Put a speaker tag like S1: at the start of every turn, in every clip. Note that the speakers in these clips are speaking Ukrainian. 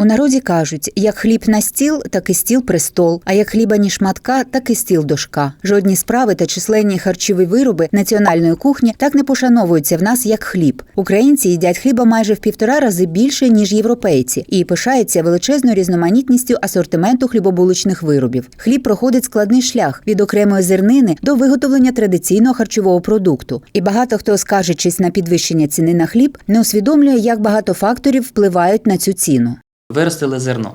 S1: У народі кажуть: як хліб на стіл, так і стіл престол, а як хліба ні шматка, так і стіл дошка. Жодні справи та численні харчові вироби національної кухні так не пошановуються в нас, як хліб. Українці їдять хліба майже в півтора рази більше ніж європейці, і пишаються величезною різноманітністю асортименту хлібобулочних виробів. Хліб проходить складний шлях від окремої зернини до виготовлення традиційного харчового продукту. І багато хто, скаржачись на підвищення ціни на хліб, не усвідомлює, як багато факторів впливають на цю ціну.
S2: Виростили зерно.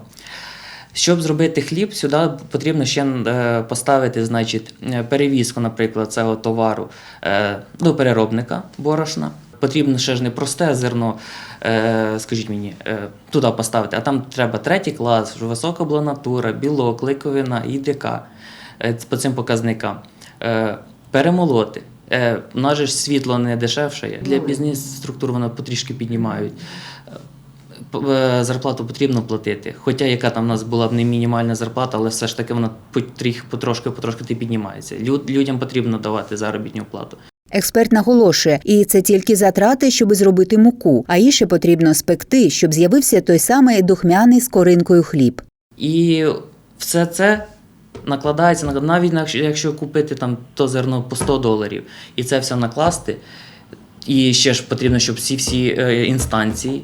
S2: Щоб зробити хліб, сюди потрібно ще е, поставити значить, е, перевізку, наприклад, цього товару е, до переробника борошна. Потрібно ще ж не просте зерно, скажіть мені, туди поставити, а там треба третій клас, висока була натура, білок, кликовина і ДК по цим показникам. Перемолоти. У нас же ж світло не дешевше. Для бізнес-структур воно потрішки піднімають. Е, Зарплату потрібно платити. Хоча яка там у нас була б не мінімальна зарплата, але все ж таки вона потрошки потрошки ти піднімається. Люд- Людям потрібно давати заробітну плату.
S1: Експерт наголошує, і це тільки затрати, щоб зробити муку, а їй ще потрібно спекти, щоб з'явився той самий духмяний з коринкою хліб.
S2: І все це накладається на- навіть якщо- якщо купити там то зерно по 100 доларів і це все накласти. І ще ж потрібно, щоб всі всі е, інстанції,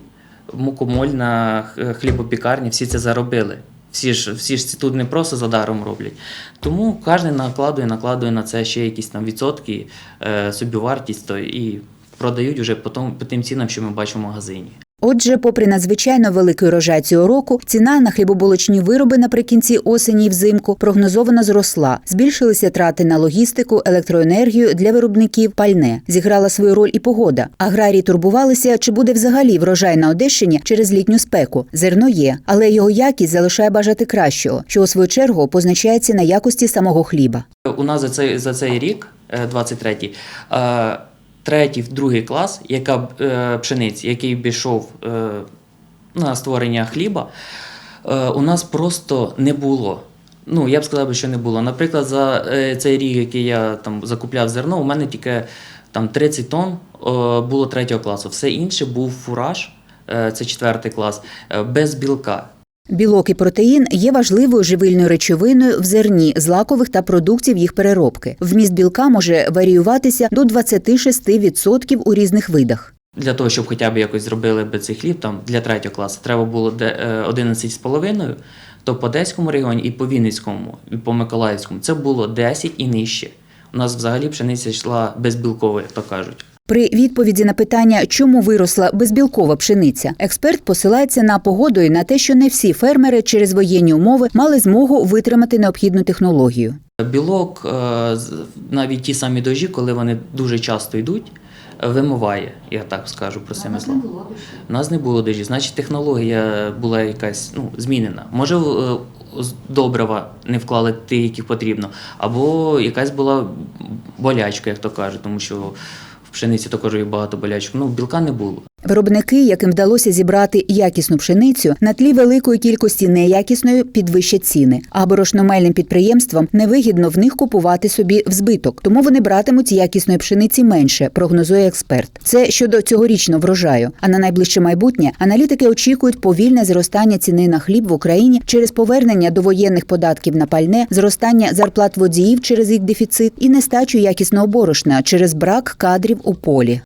S2: мукомольна, хлібопікарня, всі це заробили. Всі ж, всі ж тут не просто за даром роблять. Тому кожен накладує, накладує на це ще якісь там відсотки, е, собівартість і продають вже по тим цінам, що ми бачимо в магазині.
S1: Отже, попри надзвичайно великий урожай цього року, ціна на хлібобулочні вироби наприкінці осені і взимку прогнозовано зросла. Збільшилися трати на логістику, електроенергію для виробників, пальне. Зіграла свою роль і погода. Аграрії турбувалися, чи буде взагалі врожай на Одещині через літню спеку. Зерно є, але його якість залишає бажати кращого, що у свою чергу позначається на якості самого хліба.
S2: У нас за цей, за цей рік, е, 23-й, е, третій, другий клас, яка е, пшениці, який пішов е, на створення хліба, е, у нас просто не було. Ну, я б сказав, що не було. Наприклад, за е, цей рік, який я там закупляв зерно, у мене тільки там 30 тонн е, було третього класу. Все інше був фураж, е, це четвертий клас, е, без білка.
S1: Білок і протеїн є важливою живильною речовиною в зерні, злакових та продуктів їх переробки. Вміст білка може варіюватися до 26% у різних видах.
S2: Для того, щоб хоча б якось зробили би цей хліб там для третього класу, треба було де- е, 11,5, то по Одеському регіоні і по Вінницькому, і по Миколаївському це було 10 і нижче. У нас взагалі пшениця йшла безбілкова, то кажуть.
S1: При відповіді на питання, чому виросла безбілкова пшениця, експерт посилається на погоду і на те, що не всі фермери через воєнні умови мали змогу витримати необхідну технологію.
S2: Білок, е, навіть ті самі дожі, коли вони дуже часто йдуть, е, вимиває, я так скажу про це слово. У нас не було дожі, значить технологія була якась ну, змінена. Може, е, з добрива не вклали ті, які потрібно, або якась була болячка, як то кажуть, тому що в пшениці також є багато болячок. Ну, білка не було.
S1: Виробники, яким вдалося зібрати якісну пшеницю, на тлі великої кількості неякісної підвищать ціни. А борошномельним підприємствам невигідно в них купувати собі в збиток, тому вони братимуть якісної пшениці менше, прогнозує експерт. Це щодо цьогорічного врожаю. А на найближче майбутнє аналітики очікують повільне зростання ціни на хліб в Україні через повернення до воєнних податків на пальне, зростання зарплат водіїв через їх дефіцит і нестачу якісного борошна через брак кадрів у полі.